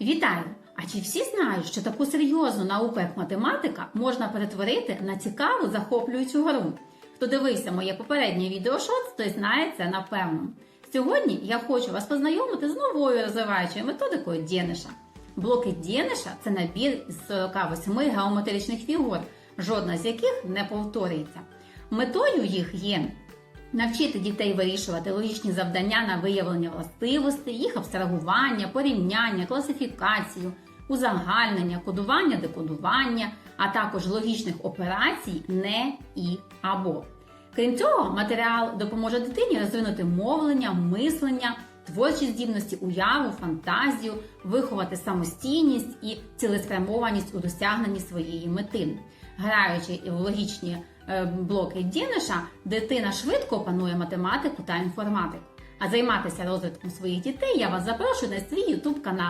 Вітаю! А чи всі знають, що таку серйозну науку, як математика, можна перетворити на цікаву захоплюючу гру? Хто дивився моє попереднє відео шоц, той знає це напевно. Сьогодні я хочу вас познайомити з новою розвиваючою методикою Дєниша. Блоки Дєниша це набір із 48 геометричних фігур, жодна з яких не повторюється. Метою їх є Навчити дітей вирішувати логічні завдання на виявлення властивостей, їх абстрагування, порівняння, класифікацію, узагальнення, кодування, декодування, а також логічних операцій не і або. Крім цього, матеріал допоможе дитині розвинути мовлення, мислення, творчі здібності, уяву, фантазію, виховати самостійність і цілеспрямованість у досягненні своєї мети. Граючи в логічні е, блоки Діниша, дитина швидко опанує математику та інформатику. А займатися розвитком своїх дітей я вас запрошую на свій YouTube канал.